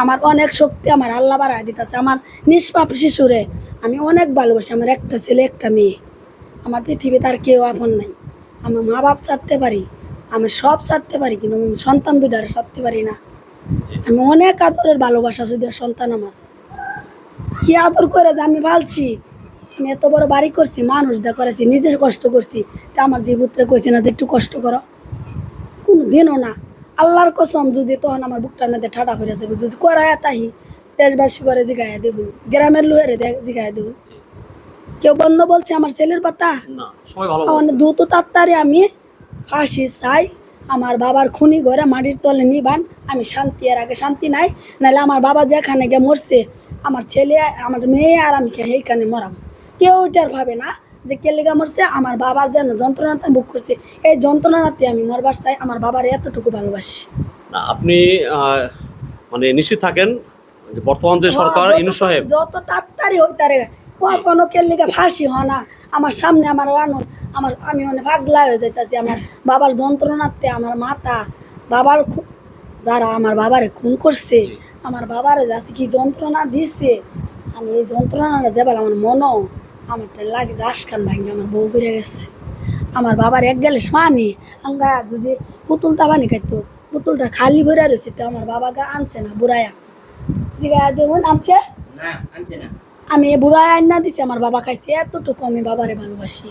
আমার অনেক শক্তি আমার আল্লাহ বাড়ায় দিতেছে, আমার নিষ্পাপ শিশুরে আমি অনেক ভালোবাসি, আমার একটা ছেলে, একটা মেয়ে। আমার পৃথিবীতে আর কেউ আপন নাই। আমার মা বাপ চাচ্ছে পারি, আমি সব চাচ্ছে পারি, কিন্তু আমি সন্তান দুটারে চাচ্ছে পারি না। আমি অনেক আদরের ভালোবাসা শুধু সন্তান আমার। কি আদর করে যে আমি ভালছি? আমি এত বড় বাড়ি করছি, মানুষ দা করেছি, নিজে কষ্ট করছি, তা আমার জীবুত্রে কইছে না যে একটু কষ্ট করো। কোনো দিনও না। আল্লাহর কসম যদি তখন আমার বুকটার মধ্যে ঠাডা হয়ে যাবে যদি করায় তাহি দেশবাসী করে জিগাইয়া দেখুন গ্রামের লোহেরে জিগাইয়া দেখুন কেউ বন্ধ বলছে আমার ছেলের পাতা? দ্রুত তাড়াতাড়ি আমি ফাঁসি চাই আমার বাবার খুনি ঘরে মাটির তলে নিবান আমি শান্তি এর আগে শান্তি নাই নাহলে আমার বাবা যেখানে গিয়ে মরছে আমার ছেলে আমার মেয়ে আর আমি সেইখানে মরাম। কেউ ওইটার ভাবে না যে কে লেগে মরছে? আমার বাবার যেন যন্ত্রণাতে মুখ করছে। এই যন্ত্রণাতে আমি মরবার চাই আমার বাবার এতটুকু ভালোবাসি। না আপনি মানে নিশ্চিত থাকেন যে বর্তমান যে সরকার যত- ইনু সাহেব যত তাড়াতাড়ি হইতারে কোনো কে লিগে ফাঁসি হয় না। আমার সামনে আমার রানুন আমার আমি অনেক পাগলা হয়ে যাইতাছি। আমার বাবার যন্ত্রণাতে আমার মাথা বাবার খু- যারা আমার বাবারে খুন করছে। আমার বাবারে যাচ্ছে কি যন্ত্রণা দিছে আমি এই যন্ত্রণাটা যাবার আমার মনও আমারটা লাগে যে ভাঙ্গে আমার বউ ঘুরে গেছে। আমার বাবার এক গেলে সানি আমরা যদি পুতুলটা বানি খাইতো পুতুলটা খালি ভরে রয়েছে তো আমার বাবা গা আনছে না বুড়ায়া জিগা দেখুন আনছে? না না। আমি বুড়ায় আন্না দিছি আমার বাবা খাইছে এতটুকু আমি বাবারে ভালোবাসি।